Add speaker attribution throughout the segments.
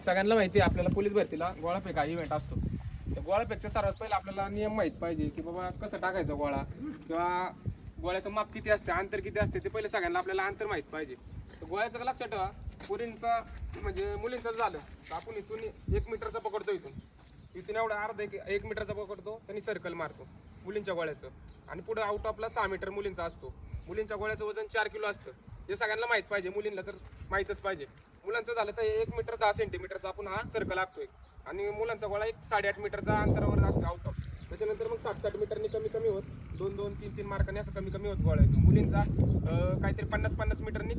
Speaker 1: सगळ्यांना माहिती आहे आपल्याला पोलीस भरतीला गोळा फेक हा इव्हेंट असतो. तर गोळा सर्वात पहिले आपल्याला नियम माहीत पाहिजे की बाबा कसं टाकायचं गोळा? किंवा गोळ्याचं माप किती असते अंतर किती असते ते पहिले सगळ्यांना आपल्याला अंतर माहीत पाहिजे. तर गोळ्याचं का लक्षात ठेवा पुरींचा म्हणजे मुलींचं झालं तर आपण इथून एक मीटरचा पकडतो इथून. इथून एवढा अर्धा एक एक मीटरचा पकडतो त्यांनी सर्कल मारतो मुलींच्या गोळ्याचं. आणि पुढे आउट ऑफला सहा मीटर मुलींचा असतो. मुलींच्या गोळ्याचं वजन चार किलो असतं. हे सगळ्यांना माहीत पाहिजे मुलींना तर माहीतच पाहिजे. मुलांचं झालं तर एक मीटर दहा सेंटीमीटरचा आपण हा सर्कल आखतोय. आणि मुलांचा गोळा एक साडेआठ मीटरचा अंतरावर असतो आउट ऑफ त्याच्यानंतर मग साठ साठ मीटरनी कमी कमी होत. दोन दोन तीन तीन मार्कांनी असं कमी कमी होत गोळा येतो. मुलींचा काहीतरी पन्नास पन्नास मीटरनी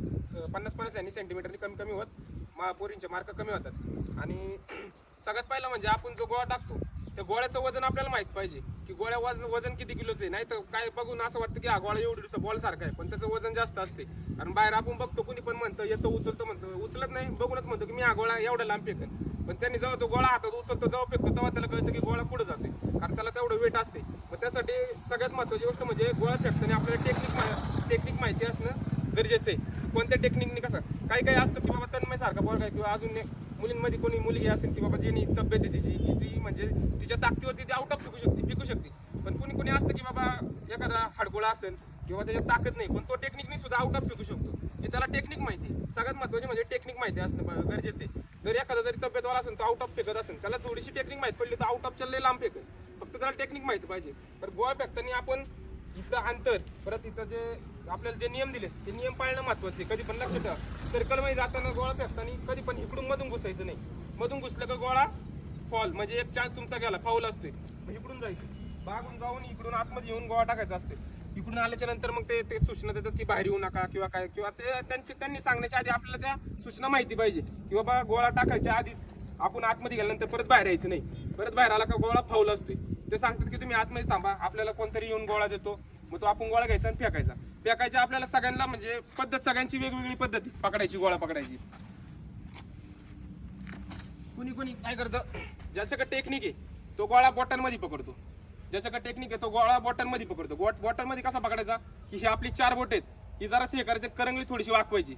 Speaker 1: पन्नास पन्नास यांनी सेंटीमीटरनी कमी कमी होत. मा पोरींचे मार्क कमी होतात. आणि सगळ्यात पहिलं म्हणजे आपण जो गोळा टाकतो त्या गोळ्याचं वजन आपल्याला माहीत पाहिजे. की गोळ्या वजन वजन किती किलोचं आहे? नाही तर काय बघून असं वाटतं की हा गोळा एवढं बॉल सारखा आहे. पण त्याचं वजन जास्त असते. कारण बाहेर आपण बघतो कुणी पण म्हणतं येतो उचलतो म्हणतो. उचलत नाही बघूनच म्हणतो की मी हा गोळा एवढा लांब फेकन. पण त्यांनी जेव्हा तो गोळा हातात उचलतो जेव्हा फेकतो तेव्हा त्याला कळतं की गोळा पुढे जाते कारण त्याला तेवढं वेट असते. मग त्यासाठी सगळ्यात महत्त्वाची गोष्ट म्हणजे गोळा फेकताना आपल्याला टेक्निक टेक्निक माहिती असणं गरजेचं आहे. कोणत्या टेक्निकने कसं? काही काही असतं की बाबा तन्मय सारखा बॉल काय किंवा अजून मुलींमध्ये कोणी मुलगी असेल की बाबा जेणे तब्येत तिची की ती म्हणजे तिच्या ताकदीवरती ती आउट ऑफ पिकू शकते पिकू शकते. पण कोणी कोणी असतं की बाबा एखादा हडगोळा असेल किंवा त्याच्यात ताकद नाही पण तो टेक्निकने सुद्धा आउट ऑफ पिकू शकतो. हे त्याला टेक्निक माहिती आहे. सगळ्यात महत्त्वाचे म्हणजे टेक्निक माहिती असणं गरजेचं आहे. जर एखादा जरी तब्येतवाला असेल तो आउट ऑफ फेकत असेल त्याला थोडीशी टेक्निक माहिती पडली तर आउट ऑफ चालले लांब फेकेल. फक्त त्याला टेक्निक माहिती पाहिजे. तर गोळा फेकताना आपण इथं अंतर परत इथं जे आपल्याला जे नियम दिले ते नियम पाळणं महत्वाचं आहे. कधी पण लक्षात ठेवा. सर्कलमध्ये जाताना गोळा फेकताना कधी पण इकडून मधून घुसायचं नाही. मधून घुसलं का गोळा फॉल म्हणजे एक चान्स तुमचा गेला फाऊल असतोय. मग इकडून जायचं. बागून जाऊन इकडून आतमध्ये येऊन गोळा टाकायचा असतो इकडून आल्याच्यानंतर मग ते ते सूचना देतात की बाहेर येऊ नका किंवा काय किंवा ते त्यांची त्यांनी सांगण्याच्या आधी आपल्याला त्या सूचना माहिती पाहिजे. की बाबा गोळा टाकायच्या आधीच आपण आतमध्ये गेल्यानंतर परत बाहेर यायचं नाही. परत बाहेर आला का गोळा फाऊल असतोय. ते सांगतात की तुम्ही आतमध्ये थांबा. आपल्याला कोणतरी येऊन गोळा देतो. मग तो आपण गोळा घ्यायचा आणि फेकायचा. फेकायच्या आपल्याला सगळ्यांना म्हणजे पद्धत सगळ्यांची वेगवेगळी पद्धत पकडायची गोळा पकडायची. कुणी कुणी काय करतं ज्याच्याकडे टेक्निक आहे तो गोळा बोटांमध्ये पकडतो. ज्याच्याकडे टेक्निक आहे तो गोळा बॉटनमध्ये पकडतो. बॉटनमध्ये कसा पकडायचा की ही आपली चार बोट आहेत ही जराशी हे करायची करंगली थोडीशी वाकवायची.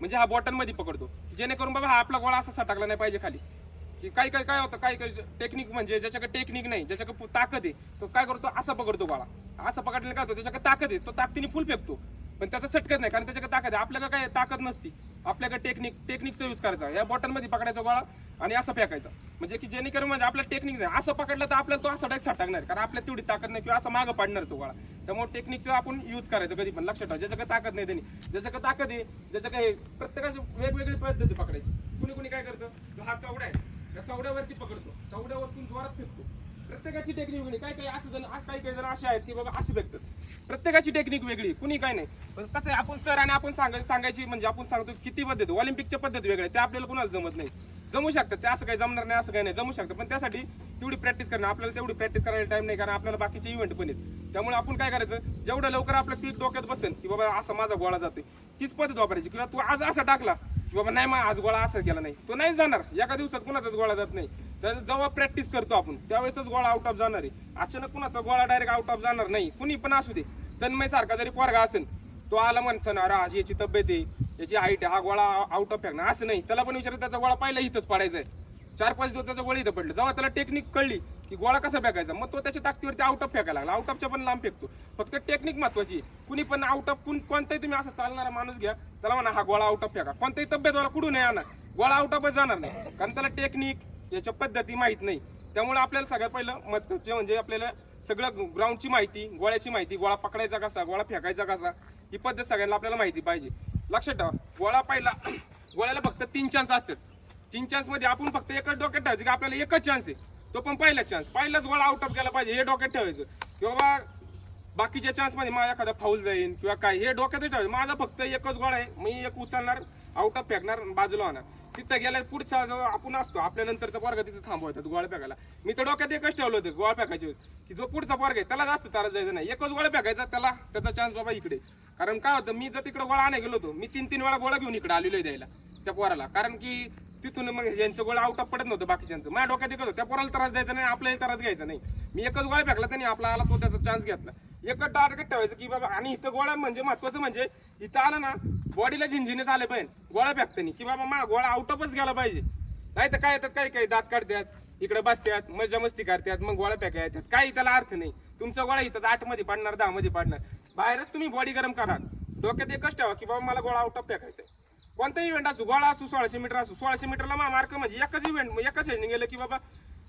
Speaker 1: म्हणजे हा बॉटनमध्ये पकडतो. जेणेकरून बाबा हा आपला गोळा असा सटाकला नाही पाहिजे खाली. की काही काही काय होतं? काही काही टेक्निक म्हणजे ज्याच्याकडे टेक्निक नाही ज्याच्याकडे ताकद आहे तो काय करतो? असा पकडतो बाळा असा पकडलेला काय होतो? त्याच्याकडे ताकद आहे तो ताकदीने फुल फेकतो. पण त्याचा सटकत नाही कारण त्याच्याकडे ताकद आहे. आपल्याकडे काय ताकद नसती. आपल्याकडे टेक्निक टेक्निकचा यूज करायचा. या बॉटलमध्ये पकडायचा गोळा आणि असं फेकायचा. म्हणजे की जेणेकरून म्हणजे आपल्या टेक्निक नाही. असं पकडलं तर आपल्याला तो असा डायरेक्ट सटकणार कारण आपल्याला तेवढी ताकद नाही किंवा असं मागं पाडणार तो गोळा. त्यामुळे टेक्निकचा आपण यूज करायचं कधी पण. लक्षात ठेवा. ज्याच्याकडे ताकद नाही त्यांनी. ज्याच्याकडे ताकद आहे ज्याच्याकडे प्रत्येकाची वेगवेगळी पद्धती पकडायची. कुणी कुणी काय करतं? हा चौडा आहे. त्या चौड्यावरती पकडतो. चौड्यावरतून जोरात फेकतो प्रत्येकाची टेक्निक वेगळी. काही काही असं जण काही काही जण असे आहेत की बाबा असे फेकतात प्रत्येकाची टेक्निक वेगळी. कुणी काय नाही. पण कसं आहे आपण सर आणि आपण सांगाय सांगायची म्हणजे आपण सांगतो किती पद्धत ऑलिम्पिकच्या पद्धत वेगळ्या ते आपल्याला कुणाला जमत नाही. जमू शकतात. ते असं काही जमणार नाही असं काही नाही. जमू शकतं पण त्यासाठी तेवढी प्रॅक्टिस करणं आपल्याला तेवढी प्रॅक्टिस करायला टाइम नाही. कारण आपल्याला बाकीचे इव्हेंट पण आहेत. त्यामुळे आपण काय करायचं जेवढं लवकर आपलं पीक डोक्यात बसेल की बाबा असा माझा गोळा जातोय तीच पद्धत वापरायची. किंवा तू आज असा टाकला की बाबा नाही मग आज गोळा असा गेला नाही. तो नाही जाणार. एका दिवसात कुणाचाच गोळा जात नाही. तर जेव्हा प्रॅक्टिस करतो आपण त्यावेळेसच गोळा आउट ऑफ जाणार आहे. अचानक कुणाचा गोळा डायरेक्ट आउट ऑफ जाणार नाही. कुणी पण असू दे. तन्मय सारखा जरी पोरगा असेल तो आला म्हणसन अरे आज याची तब्येत आहे. याची हाईट आहे. हा गोळा आउट ऑफ फेकणार. असं नाही. त्याला पण विचारत त्याचा गोळा पाहिला इथंच पाडायचा आहे. चार पाच दिवस त्याचा गोळा इथं पडलं. जेव्हा त्याला टेक्निक कळली की गोळा कसा फेकायचा मग तो त्याच्या ताकदीवरती आउट ऑफ फेकायला लागला. आउट ऑफच्या पण लांब फेकतो. फक्त टेक्निक महत्वाची आहे. कुणी पण आउट ऑफ कोण कोणताही तुम्ही असं चालणारा माणूस घ्या त्याला म्हणा हा गोळा आउट ऑफ फेका. कोणत्याही तब्येतवाला कुठून नाही आणा गोळा आउट ऑफच जाणार नाही. कारण त्याला टेक्निक याच्या पद्धती माहीत नाही. त्यामुळे आपल्याला सगळ्यात पहिलं महत्त्वाचे म्हणजे आपल्याला सगळं ग्राउंडची माहिती गोळ्याची माहिती गोळा पकडायचा कसा गोळा फेकायचा कसा ही पद्धत सगळ्यांना आपल्याला माहिती पाहिजे. लक्षात ठेवा गोळा पहिला गोळ्याला फक्त तीन चान्स असतात. तीन चान्समध्ये आपण फक्त एकच डोक्यात ठेवायचं की आपल्याला एकच चान्स आहे. तो पण पहिलाच चान्स पहिलाच गोळा आउट ऑफ केला पाहिजे. हे डोक्यात ठेवायचं. किंवा बाकीच्या चान्समध्ये माझा एखादा फाऊल जाईल किंवा काय हे डोक्यातच ठेवायचं. माझा फक्त एकच गोळा आहे. मी एक उचलणार आउट ऑफ फेकणार बाजूला होणार. तिथं गेल्या पुढचा जो आपण असतो. आपल्या नंतरचा पोरगा तिथे थांबवतात गोळ फेकायला. मी तर डोक्यात एकच ठेवलं होतं गोळ फेकायच्या की जो पुढचा पोरगा आहे त्याला जास्त तारा जायचं नाही. एकच गोळा फेकायचा त्याला त्याचा चान्स बाबा इकडे. कारण काय होतं मी जर तिकडे गोळा आणायला गेलो होतो मी तीन तीन वेळा गोळा घेऊन इकडे आलेलो आहे द्यायला त्या पोराला. कारण की तिथून मग यांचं गोळा आउट ऑफ पडत नव्हतं बाकीच्यांचं. माझ्या डोक्यात एकच त्या पोराला त्रास द्यायचा नाही आपल्याला त्रास घ्यायचा नाही. मी एकच गोळा फेकला त्यांनी आपला आला तो त्याचा चान्स घेतला. एकच टार्गेट ठेवायचं की बाबा आणि इथं गोळा म्हणजे महत्वाचं म्हणजे इथं आलं ना बॉडीला झिंझिनेच आले पाहिजे गोळा फेकताना की बाबा मा गोळा आउट ऑफच गेला पाहिजे. नाही तर काय येतात काही काही दात काढतात इकडे बसतात मजा मस्ती करतात मग गोळा फेका येतात काही त्याला अर्थ नाही. तुमचा गोळा इथं आठमध्ये पडणार दहा मध्ये पडणार. बाहेरच तुम्ही बॉडी गरम करा. डोक्यात एकच ठेवा की बाबा मला गोळा आउट ऑफ फेकायचा आहे कोणताही इव्हेंट असू गोळा असू सोळाशे मीटर असू सोळाशे मीटरला मा मार्क म्हणजे एकच इव्हेंट एकच ह्याने गेलं की बाबा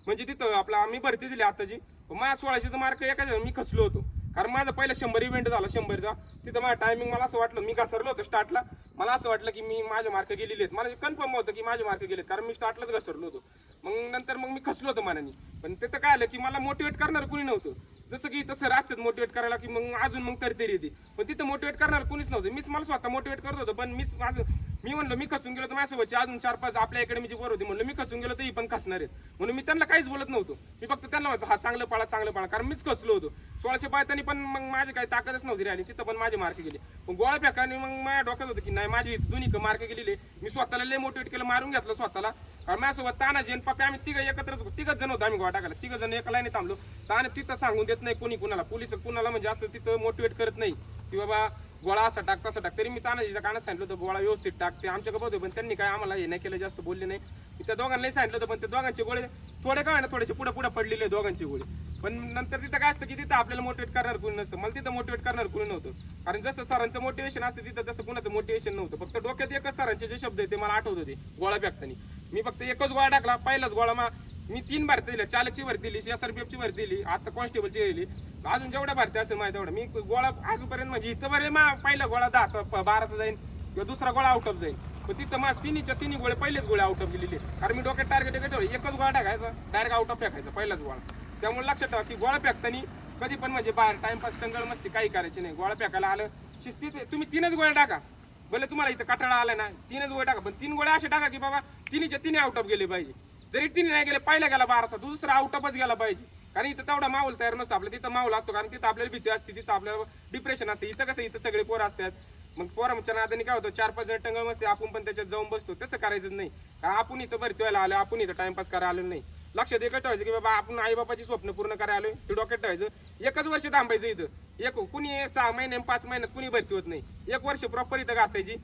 Speaker 1: म्हणजे तिथं आपला आम्ही भरती दिली आताची. मा सोळाशेचा मार्क एकाच मी खचलो होतो. कारण माझा पहिला शंभर इव्हेंट झाला शंभरचा. तिथं माझा टायमिंग मला असं वाटलं मी घसरलो होतो स्टार्टला मला असं वाटलं की मी माझे मार्क गेलेले आहेत. मला कन्फर्म होतं की माझे मार्क गेलेत कारण मी स्टार्टलाच घसरलो होतो. मग नंतर मग मी खचलो होतो मनाने. पण तिथं काय आलं की मला मोटिवेट करणार कुणी नव्हतं. जसं की तसं रास्त्यात मोटिवेट करायला की मग अजून मग तरी तरी येते. पण तिथं मोटिवेट करणार कुणीच नव्हतं. मीच मला स्वतः मोटिवेट करत होतो पण मीच माझं मी म्हणलं मी खचून गेलो तर माझ्यासोबतचे. अजून चार पाच आपल्या अकॅडमीची वर होती म्हणलं मी खचून गेलो तर ही पण खचणार आहेत. म्हणून मी त्यांना काहीच बोलत नव्हतो. मी फक्त त्यांना म्हणतो हा चांगलं पाळा चांगलं पाळा. कारण मीच खचलो होतो. सोळाशे पायतानी पण मग माझी काही ताकदच नव्हती राहिली तिथं पण माझे मार्क गेले. पण गोळा फेकाने मग माझ्या डोक्यात होतं की नाही माझी दोन्ही मार्क गेलेले मी स्वतःला लय मोटिवेट केलं मारून घेतलं स्वतःला. कारण माझ्यासोबत तानाजी आणि पप्पा आम्ही तिघं एकत्रच तिघच जण होतो आम्ही गोळा टाकायला. तिघं जण एका लाईने थांबलो. तान तिथं सांगून देत नाही कोणी कुणाला. पोलीस कुणाला म्हणजे असं तिथं मोटिवेट करत नाही. की बाबा गोळा असा टाक तसा टाक. तरी मी तानाजीच्या कानात सांगितलं होतं गोळा व्यवस्थित टाक. ते आमच्याकडे होते पण त्यांनी काय आम्हाला हे नाही केलं जास्त बोलले नाही. मी त्या दोघांनाही सांगितलं होतं पण ते दोघांचे गोळे थोडे काय ना थोडेसे पुढे पुढे पडलेले दोघांचे गोळे. पण नंतर तिथं काय असतं की तिथं आपल्याला मोटिवेट करणार कोणी नसतं. मला तिथं मोटिवेट करणार कोणी नव्हतं. कारण जसं सरांचं मोटिवेशन असतं तिथं तसं कुणाचं मोटिवेशन नव्हतं. फक्त डोक्यात एकच सरांचे जे शब्द आहे ते मला आठवत होते गोळा फेकताना. मी फक्त एकच गोळा टाकला पहिलाच गोळा मा मी तीन भरती दिल्या चालकची भरती दिली एस आर पी एफची भरती दिली आता कॉन्स्टेबलची दिली अजून जेवढ्या भरती असेल माहिती तेवढं मी गोळा आजपर्यंत म्हणजे इथं बरे मा पहिला गोळा दहाचा प- बाराचा जाईल किंवा दुसरा गोळा आउट ऑफ जाईल पण तिथं मा तिन्हीच्या तिन्ही गोळे पहिलेच गोळे आउट ऑफ गेलेले कारण मी डोक्यात टार्गेट एकच ठेवलं एकच गोळा टाकायचा डायरेक्ट आउट ऑफ फेकायचा पहिलाच गोळा. त्यामुळे लक्षात ठेवा की गोळा फेकताना कधी पण म्हणजे बाहेर टाइमपास टंगळ मस्ती काही करायची नाही. गोळा फेकायला आलं शिस्तीत तुम्ही तीनच गोळ्या टाका. भले तुम्हाला इथं कटाळा आला ना तीनच गोळ्या टाका. पण तीन गोळ्या असे टाका की बाबा तिन्हीच्या तिन्ही आउट ऑफ गेले पाहिजे. जरी तिने नाही गेले पहिला गेला बाराचा दुसरा आउटअपच गेला पाहिजे. कारण इथं तेवढा माहोल तयार नसतो आपल्या तिथं माहोल असतो कारण तिथं आपल्याला भीती असते तिथं आपल्याला डिप्रेशन असते. इथं कसं इथं सगळे पोरं असतात. मग पोरांच्या नादाने काय होतं चार पाच जण टंगळ असते आपण पण त्याच्यात जाऊन बसतो. तसं करायचं नाही. कारण आपण इथं भरती व्हायला आलो आपण इथं टाइमपास करायला आलो नाही. लक्षात एकच ठेवायचं की बाबा आपण आई बापाची स्वप्न पूर्ण करायला आलोय. ते डोक्यात ठेवायचं एकच वर्ष थांबायचं इथं. एक कुणी सहा महिने पाच महिन्यात कुणी भरती होत नाही. एक वर्ष प्रॉपर इथं घासायची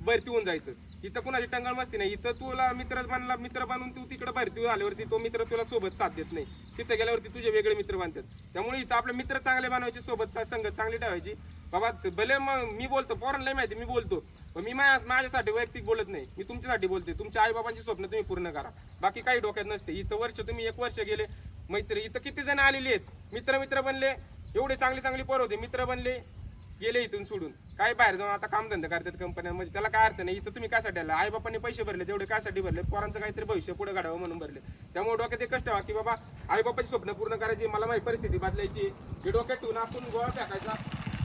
Speaker 1: भरती होऊन जायचं. इथं कुणाची टंगळ मस्ती नाही. इथं तुला मित्र बनला मित्र बनून तू तिकडे भरती आल्यावरती तो मित्र तुला सोबत साथ देत नाही. तिथं गेल्यावरती तुझे वेगळे मित्र बांधतात त्यामुळे इथं आपले मित्र चांगले बनवायचे सोबत सा- संगत चांगली ठेवायची. बाबा भले मग मी बोलतो पोरांना माहिती मी बोलतो. पण मी माझ्या माझ्यासाठी वैयक्तिक बोलत नाही. मी तुमच्यासाठी बोलते तुमच्या आईबाबांची स्वप्न तुम्ही पूर्ण करा. बाकी काही डोक्यात नसते. इथं वर्ष तुम्ही एक वर्ष गेले. मैत्री इथं किती जण आलेले आहेत? मित्र मित्र बनले. एवढे चांगली चांगली पोर होते. मित्र बनले. गेले इथून सोडून. काय बाहेर जाऊन आता कामधंदा करतात कंपन्यांमध्ये त्याला काय अर्थ नाही. इथं तुम्ही कायसाठी आला. आई बापांनी पैसे भरले तेवढे कायसाठी भरले. पोरांचं काहीतरी भविष्य पुढे घडावं म्हणून भरले. त्यामुळे डोक्यात एक कष्ट व्हा की बाबा आई बापाची स्वप्न पूर्ण करायची. मला माझी परिस्थिती बदलायची. हे डोक्यात ठेवून आपण गोळा टाकायचा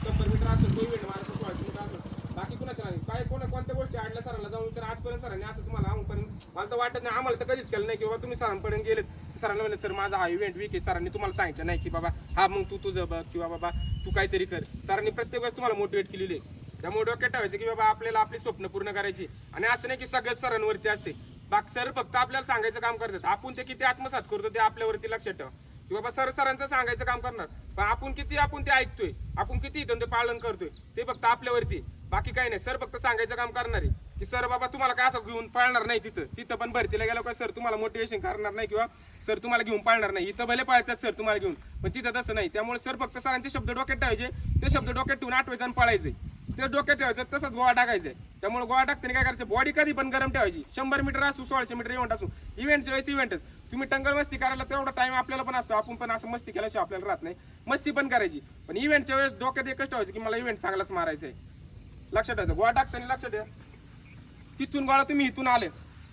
Speaker 1: शंभर मीटर असेल तो इव्हेंट मारायचा सोळाशे मीटर असेल. बाकी कुणाच्या नाही. काय कोणा कोणत्या गोष्टी आडल्या सरांना जाऊन विचार. आजपर्यंत सरांनी असं तुम्हाला आमपर्यंत मला तर वाटत नाही. आम्हाला तर कधीच केलं नाही. की बाबा तुम्ही सरांपर्यंत गेलेत. सरांना म्हणलं सर माझा हा इव्हेंट वीक आहे. सरांनी तुम्हाला सांगितलं नाही की बाबा हा मग तू तुझं बघ. किंवा बाबा तू काहीतरी कर. सरांनी प्रत्येक वेळेस तुम्हाला मोटिवेट केलेली आहे. त्यामुळे डोक्यात ठेवायचं की बाबा आपल्याला आपली स्वप्न पूर्ण करायची आणि असं नाही की सगळ्याच सरांवरती असते. बाकी सर फक्त आपल्याला सांगायचं काम करतात. आपण ते किती आत्मसात करतो ते आपल्यावरती लक्षात ठेवा. की बाबा सर सरांचं सांगायचं काम करणार. पण आपण किती आपण ते ऐकतोय. आपण किती इथं ते पालन करतोय. ते फक्त आपल्यावरती बाकी काही नाही. सर फक्त सांगायचं काम करणार आहे. की सर बाबा तुम्हाला काय असं घेऊन पाळणार नाही तिथं? तिथं पण भरतीला गेलो का सर तुम्हाला मोटिवेशन करणार नाही किंवा सर तुम्हाला घेऊन पाळणार नाही. इथं भले पाळतात सर तुम्हाला घेऊन पण तिथं तसं नाही. त्यामुळे सर फक्त सरांचे शब्द डोक्यात ठेवायचे ते शब्द डोक्यात ठेवून आठवायचं आणि पाळायचे ते डोक्यात ठेवायचं तसंच गोळा टाकायचं त्यामुळे गोळा टाकताना काय करायचं? बॉडी कधी पण गरम ठेवायची. शंभर मीटर असू सोळाशे मीटर इव्हेंट असू इव्हेंटच्या वेळेस इव्हेंटच तुम्ही टंगल मस्ती करायला तेवढा टाइम आपल्याला पण असतो. आपण पण असं मस्ती केल्याशिवाय आपल्याला राहत नाही. मस्ती पण करायची. पण इव्हेंटच्या वेळेस डोक्यात एकच ठेवायचं की मला इव्हेंट चांगलाच मारायचं आहे लक्षात ठेवायचं. गोळा टाकताना लक्षात ठेवा तिथून गोळा तुम्ही इथून आले.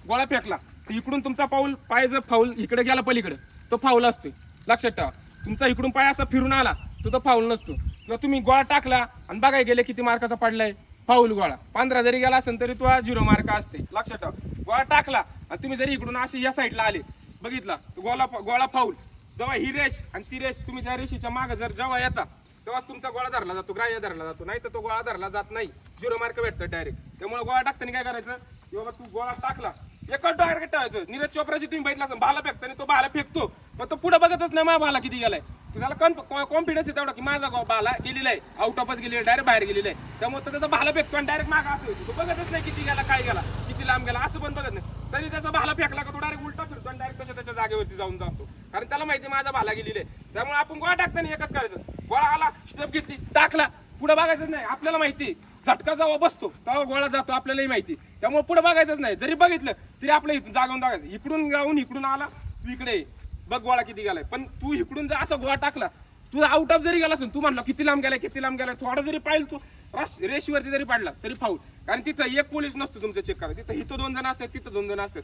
Speaker 1: गोळा फेकला. तर इकडून तुमचा पाऊल पाय जर फाऊल इकडे गेला पलीकडे तो फाऊल असतो लक्षात ठेवा. तुमचा इकडून पाय असा फिरून आला तर तो फाऊल नसतो. किंवा तुम्ही गोळा टाकला आणि बघाय गेले किती मार्काचा पडलाय फाऊल गोळा. पंधरा जरी गेला असेल तरी तो झिरो मार्क असते लक्षात ठेवा. गोळा टाकला आणि तुम्ही जरी इकडून असे या साईडला आले बघितला तर गोळा गोळा फाऊल. जेव्हा ही रेष आणि ती रेष तुम्ही त्या रेषेच्या मागे जर जेव्हा येता तेव्हाच तुमचा गोळा धरला जातो ग्राह्य धरला जातो. नाही तर तो गोळा धरला जात नाही. झिरो मार्क भेटतं डायरेक्ट त्यामुळे गोळा टाकताना काय करायचं? की बाबा तू गोळा टाकला एकच डायरेक्ट ठेवायचं नीरज चोप्राची तुम्ही बघितला असं भाला फेकताना तो भाला फेकतो. पण तो पुढे बघतच नाही मा भाला किती गेलाय. तुम्हाला कॉन्फिडन्स आहे की माझा गो- भाला गेलेला आहे. आउट ऑफच गेलेला डायरेक्ट बाहेर गेलेला आहे. त्यामुळे त्याचा भाला फेकतो आणि डायरेक्ट मागा असं तो बघतच नाही किती गेला काय गेला किती लांब गेला असं पण बघत नाही. तरी त्याचा भाला फेकला का तो डायरेक्ट उलटा फिरतो आणि डायरेक्ट त्याच्या त्याच्या जागेवरती जाऊन जातो. कारण त्याला माहिती आहे माझा भाला गेलेला आहे. त्यामुळे आपण गोळा टाकताना एकच करायचं. गोळा आला स्टेप घेतली टाकला. पुढे बघायचं नाही आपल्याला माहिती. आहे. झटका जावा बसतो तेव्हा गोळा जातो आपल्यालाही माहिती. त्यामुळे पुढे बघायचंच नाही. जरी बघितलं तरी आपल्या इथून जागून जागायचं इकडून जाऊन इकडून आला तू इकडे बघ गोळा किती गेलाय. पण तू इकडून जर असा गोळा टाकला. तू आउट ऑफ जरी गेला असेल तू म्हणला किती लांब गेलाय किती लांब गेलाय? थोडा जरी पाहिलं तू रस रेषेवरती जरी पाडला तरी फाऊल कारण तिथं एक पोलीस नसतो तुमचं चेक करा तिथं इथं दोन जण असतात तिथं दोन जण असतात.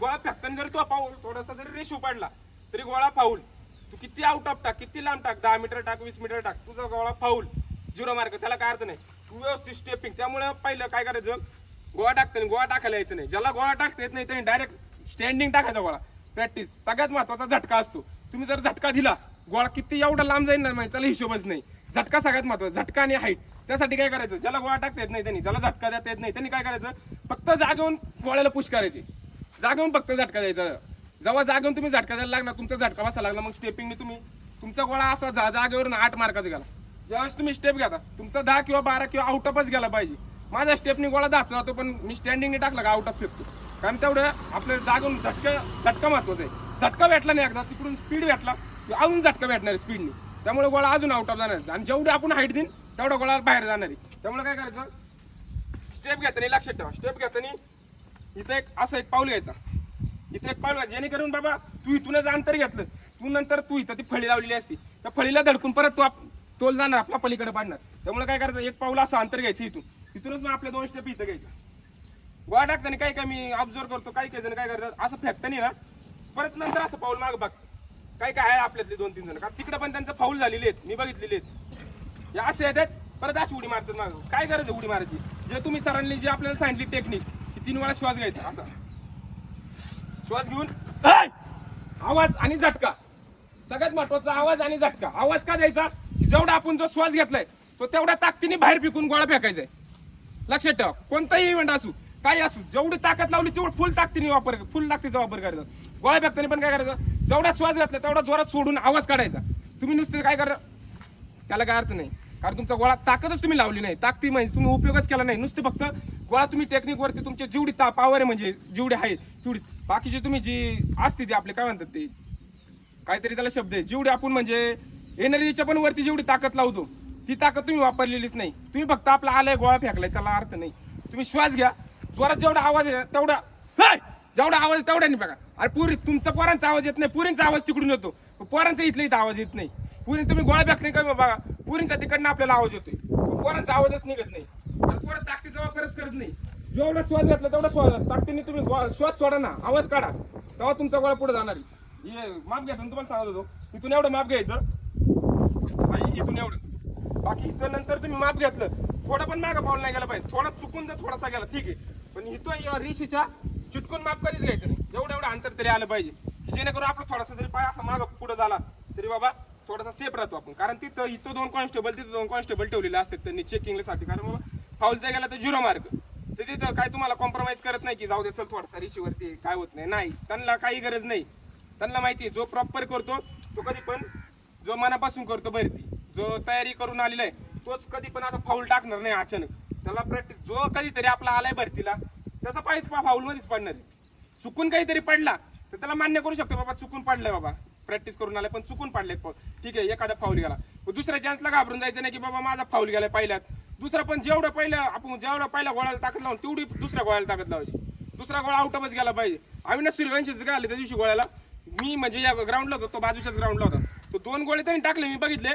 Speaker 1: गोळा फेकताना जरी तो पाऊल थोडासा जरी रेशू पाडला तरी गोळा फाऊल तू किती आउट ऑफ टाक किती लांब टाक दहा मीटर टाक वीस मीटर टाक तुझा गोळा फाऊल झिरो मार्क त्याला काय अर्थ नाही. तू व्यवस्थित स्टेपिंग त्यामुळे पहिलं काय करायचं? गोळा टाकताना गोळा टाकायला यायचं नाही. ज्याला गोळा टाकता येत नाही त्याने डायरेक्ट स्टँडिंग टाकायचा गोळा. प्रॅक्टिस सगळ्यात महत्त्वाचा झटका असतो. तुम्ही जर झटका दिला गोळा किती एवढा लांब जाईल ना माहिती त्याला हिशोबच नाही. झटका सगळ्यात महत्त्वाचा झटका आणि हाईट त्यासाठी काय करायचं? ज्याला गोळा टाकता येत नाही त्यांनी ज्याला झटका देता येत नाही त्यांनी काय करायचं? फक्त जागेवून गोळ्याला पुश करायची. जागेवून फक्त झटका द्यायचा. जेव्हा जागेवर तुम्ही झटका द्यायला लागला तुमचा झटका बसा लागला मग स्टेपिंगने तुम्ही तुमचा गोळा असा जा जागेवरून आठ मार्काचा गेला. ज्यावेळेस तुम्ही स्टेप घेता तुमचा दहा किंवा बारा किंवा आउट ऑफच गेला पाहिजे. माझा स्टेपनी गोळा दहाचा जातो पण मी स्टँडिंगने टाकला का आउट ऑफ फेकतो. कारण तेवढं आपल्या जागून झटका झटका महत्त्वाचा आहे. झटका भेटला नाही एकदा तिकडून स्पीड भेटला अजून झटका भेटणार आहे स्पीडने त्यामुळे गोळा अजून आउट ऑफ जाणार आणि जेवढे आपण हाईट देईन तेवढा गोळा बाहेर जाणार आहे. त्यामुळे काय करायचं? स्टेप घेताना लक्षात ठेवा. स्टेप घेताना इथं एक असं एक पाऊल घ्यायचा. इथं एक पाऊल जेणेकरून बाबा तू इथूनच अंतर घेतलं. तू नंतर तू इथं ती फळी लावलेली असती. त्या फळीला धडकून परत तू आप- तोल जाणार आपल्या पलीकडे पाडणार. त्यामुळे काय करायचं? एक पाऊल असं अंतर घ्यायचं इथून. तिथूनच मग आपल्या दोन स्टेप इथं घ्यायचं गोळा टाकताना काही काय मी ऑब्झर्व करतो काही काही जण काय करतात? असं फेकताना ना परत नंतर असं पाऊल माग बघ. काय काय आहे आपल्यातले दोन तीन जण. कारण तिकडे पण त्यांचं फाऊल झालेले आहेत. मी बघितलेले आहेत. हे असे येतात परत अशी उडी मारतात माग. काय गरज आहे उडी मारायची? जे तुम्ही सरांनी जे आपल्याला सांगितली टेक्निक की तीन वेळा श्वास घ्यायचा असा. श्वास घेऊन. आवाज आणि झटका. सगळ्यात महत्त्वाचा आवाज आणि झटका. आवाज का द्यायचा? की जेवढा आपण जो श्वास घेतलाय तो तेवढ्या ताकदीने बाहेर फेकून गोळा फेकायचा आहे लक्षात ठेवा. कोणताही इव्हेंट असू काही असू जेवढी ताकद लावली तेवढं फुल ताकदीने वापर फुल ताकदीचा वापर करायचा. गोळा फेकताना पण काय करायचं? जेवढा श्वास घेतला तेवढा जोरात सोडून आवाज काढायचा. तुम्ही नुसते काय करा? त्याला काय अर्थ नाही. कारण तुमचा गोळा ताकदच तुम्ही लावली नाही. ताकदी म्हणजे तुम्ही उपयोगच केला नाही. नुसते फक्त गोळा तुम्ही टेक्निक वरती तुमची जेवढी ता पावर आहे म्हणजे जेवढी आहे तेवढी बाकीची तुम्ही जी असते ती आपले काय म्हणतात ते? काहीतरी त्याला शब्द आहे. जेवढी आपण म्हणजे एनर्जीच्या पण वरती जेवढी ताकद लावतो ती ताकद तुम्ही वापरलेलीच नाही. तुम्ही फक्त आपला आलाय गोळा फेकलाय त्याला अर्थ नाही. तुम्ही श्वास घ्या. जोरात जेवढा आवाज आहे तेवढा हाय! जेवढा आवाज आहे तेवढा नाही बघा. अरे पुरी तुमचा पोरांचा आवाज येत नाही. पुरींचा आवाज तिकडून येतो. पोरांचा इथल्या इथं आवाज येत नाही. पुरी तुम्ही गोळा फेकले का बघा. पुरींचा तिकडनं आपल्याला आवाज येतोय. पोरांचा आवाजच निघत नाही. आणि पोरं ताकदीचा वापरच करत नाही. जेवढा श्वास घेतला तेवढा श्वास ताकदीने तुम्ही गो- श्वास सोडा ना. आवाज काढा. तेव्हा तुमचा गोळा पुढे जाणार आहे. हे माप घ्यायचं तुम्हाला सांगत होतो. इथून एवढं माप घ्यायचं. आणि इथून एवढं. बाकी इथं नंतर तुम्ही माप घेतलं थोडं पण मागं पाऊल नाही गेला पाहिजे. थोडा चुकून जर थोडासा गेला. ठीक आहे. पण इथं या रेषेच्या चिटकून माप कधीच घ्यायचं नाही. एवढं एवढं अंतर तरी आलं पाहिजे. की जेणेकरून आपलं थोडासा जरी पाय असा मागं पुढे झाला तरी बाबा थोडासा सेफ राहतो आपण. कारण तिथं इथं दोन कॉन्स्टेबल तिथं दोन कॉन्स्टेबल ठेवलेले असतात. त्यांनी चेकिंगसाठी कारण बाबा फाऊल जर गेला तर झिरो मार्क तर तिथं काय तुम्हाला कॉम्प्रोमाइज करत नाही की जाऊ दे चल थोडासा रिशीवरती काय होत नाही. नाही त्यांना काही गरज नाही. त्यांना माहिती आहे जो प्रॉपर करतो तो कधी पण जो मनापासून करतो भरती जो तयारी करून आलेला आहे तोच कधी पण आता फाऊल टाकणार नाही अचानक. त्याला प्रॅक्टिस जो कधीतरी आपला आलाय भरतीला त्याचा पायच फाऊलमध्येच पडणार आहे. चुकून काहीतरी पडला तर त्याला मान्य करू शकतो बाबा चुकून पडलाय बाबा. प्रॅक्टिस करून आलाय पण चुकून पडलाय. ठीक आहे एखादा फाऊल गेला. पण दुसऱ्या चान्सला घाबरून जायचं नाही की बाबा माझा फाऊल गेलाय पहिल्यात. दुसरा पण जेवढं पहिलं आपण जेवढं पहिल्या गोळ्याला ताकद लावून तेवढी दुसऱ्या गोळ्याला ताकद लावायची. दुसरा गोळा आउटच गेला पाहिजे. अविनाश सूर्यवंशीचं काय त्या दिवशी गोळ्याला? मी म्हणजे या ग्राउंडला होतो तो बाजूच्याच ग्राउंडला होता. तो दोन गोळे त्यांनी टाकले मी बघितले.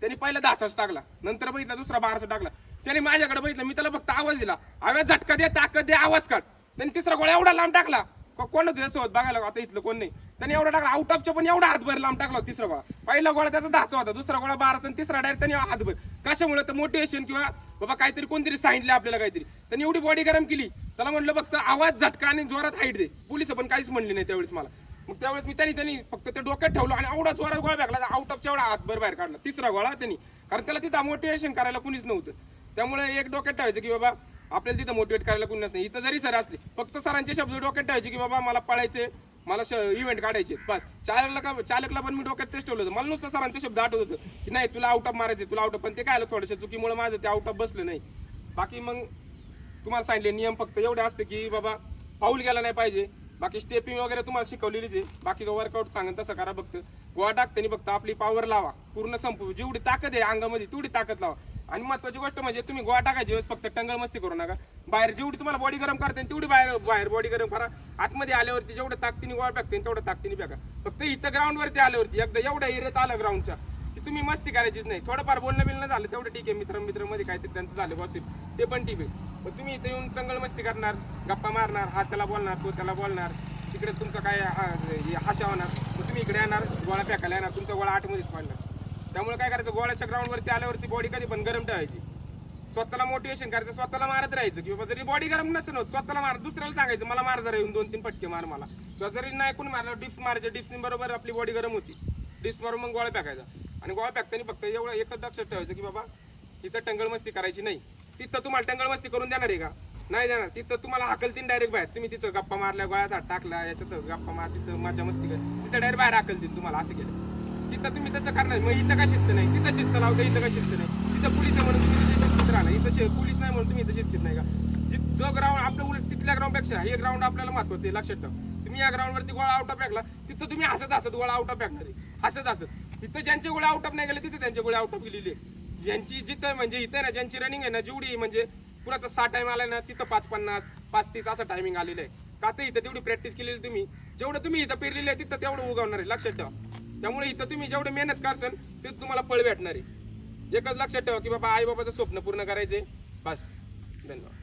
Speaker 1: त्यांनी पहिला दहाचाच टाकला नंतर बघितला दुसरा बाराचा टाकला. त्याने माझ्याकडे बघितलं मी त्याला फक्त आवाज दिला. आवाज झटका द्या ताकद द्या आवाज काढ. त्यांनी तिसरा गोळा एवढा लांब टाकला. को- कोण होते त्यासोबत बघायला आता इथलं कोण नाही. त्यांनी एवढा टाकला आउट ऑफच्या पण एवढा हातभर लांब टाकला होता तिसरा गोळा. पहिला गोळा त्याचा दहाचा होता दुसरा गोळा बाराचा आणि तिसरा डायरेक्ट त्यांनी हातभर. कशामुळे तर मोटिवेशन किंवा बाबा काहीतरी कोणतरी सांगितलं आपल्याला काहीतरी. त्यांनी एवढी बॉडी गरम केली. त्याला म्हटलं फक्त आवाज झटका आणि जोरात हाईट दे. पोलीस पण काहीच म्हणले नाही त्यावेळेस मला. मग त्यावेळेस मी त्यांनी त्यांनी फक्त ते डोक्यात ठेवलं आणि एवढा जोरात गोळा फेकला आउट ऑफच्या एवढा हातभर बाहेर काढला. तिसरा गोळा त्यांनी. कारण त्याला तिथं मोटिवेशन करायला कुणीच नव्हतं. त्यामुळे एक डोक्यात ठेवायचं की बाबा आपल्याला तिथं मोटिवेट करायला कोणी नसते. इथं जरी सर असले फक्त सरांचे शब्द डोक्यात ठेवायचे की बाबा मला पळायचे मला इव्हेंट काढायचे बस. चालकला का चालकला पण मी डोक्यात तेच ठेवलं होतं. मला नुसतं सरांचे शब्द आठवत होतं की नाही तुला आउट ऑफ मारायचे तुला आउट ऑफ पण ते काय आलं थोडंसं चुकीमुळे माझं ते आउट ऑफ बसलं नाही. बाकी मग तुम्हाला सांगितले नियम फक्त एवढे असते की बाबा पाऊल गेला नाही पाहिजे. बाकी स्टेपिंग वगैरे तुम्हाला शिकवलेलीच आहे. बाकी वर्कआउट सांगेन तसं करा फक्त. गोळा टाकताना फक्त आपली पॉवर लावा. पूर्ण संपू. जेवढी ताकद आहे अंगामध्ये तेवढी ताकद लावा. आणि महत्वाची गोष्ट म्हणजे तुम्ही गोळा टाकायची वेळेस फक्त टंगळ मस्ती करू नका. बाहेर जेवढी तुम्हाला बॉडी गरम करते तेवढी बाहेर बाहेर बॉडी गरम करा. आतमध्ये आल्यावरती जेवढं ताकदीने गोळा टाकते तेवढं ताकदीने फेका. फक्त इथं ग्राउंडवरती आल्यावरती एकदा एवढ्या एरियात आलं ग्राउंडच्या की तुम्ही मस्ती करायचीच नाही. थोडंफार बोलणं बिलणं झालं तेवढं ठीक आहे. मित्र मित्रमध्ये काहीतरी त्यांचं झालं बसेल ते पण ठीक आहे. पण तुम्ही इथं येऊन टंगळ मस्ती करणार गप्पा मारणार हा त्याला बोलणार तो त्याला बोलणार तिकडे तुमचं काय हा- हे हाशा होणार. मग तुम्ही इकडे येणार गोळा फेकायला येणार तुमचा गोळा आठमध्येच पडणार. त्यामुळे काय करायचं गोळ्याच्या ग्राउंडवरती आल्यावरती बॉडी कधी पण गरम ठेवायची. स्वतःला मोटिवेशन करायचं स्वतःला मारत राहायचं. किंवा जरी बॉडी गरम नसेल होत स्वतःला मार दुसऱ्याला सांगायचं मला मार जरा येऊन दोन तीन पटके मार मला. किंवा जरी नाही कोणी मारलं डिप्स मारायचे डिप्सनी बरोबर आपली बॉडी गरम होती. डिप्स मारून मग गोळा फेकायचा. आणि गोळा फेकताना फक्त एवढं एकच लक्षात ठेवायचं की बाबा इथं टंगळमस्ती करायची नाही. तिथं तुम्हाला टंगळमस्ती करून देणार आहे का? नाही देणार. तिथं तुम्हाला हाकलतीन डायरेक्ट बाहेर. तुम्ही तिथं गप्पा मारल्या गोळ्यात हात टाकला याच्या गप्पा मार तिथं माझ्या मस्ती कर. तिथं डायरेक्ट बाहेर हाकलतील तुम्हाला असं केलं. तिथं तुम्ही तसं करणार. मग इथं का शिस्त नाही? तिथं शिस्त लावता इथं का शिस्त नाही? तिथं पोलीस आहे म्हणून तुम्ही तिथे शिस्तीत राहणार. इथं पोलीस नाही म्हणून तुम्ही इथं शिस्तीत नाही का? जि- जो ग्राउंड आपलं उलट तिथल्या ग्राउंडपेक्षा हे ग्राउंड आपल्याला महत्वाचं आहे लक्षात ठेवा. तुम्ही या ग्राउंडवरती गोळा आउट ऑफ फेकला तिथं तुम्ही हसत हसत गोळा आउट ऑफ फेकणार हसत हसत. इथं ज्यांचे गोळे आउट ऑफ नाही गेले तिथे त्यांचे गोळे आउट ऑफ गेलेले आहे. ज्यांची जिथं म्हणजे इथं ना ज्यांची रनिंग आहे ना जेवढी म्हणजे पुराचा सहा टाइम आला ना तिथं पाच पन्नास पाच तीस असं टायमिंग आलेलं आहे. का तर इथं तेवढी प्रॅक्टिस केलेली तुम्ही. जेवढं तुम्ही इथं पेरलेलं आहे तिथं तेवढं उगवणार आहे. लक्षात ठेवा. त्यामुळे इथं तुम्ही जेवढे मेहनत करसाल ते तुम्हाला फळ भेटणार आहे. एकच लक्षात ठेवा की बाबा आई बाबाचं स्वप्न पूर्ण करायचे बस. धन्यवाद.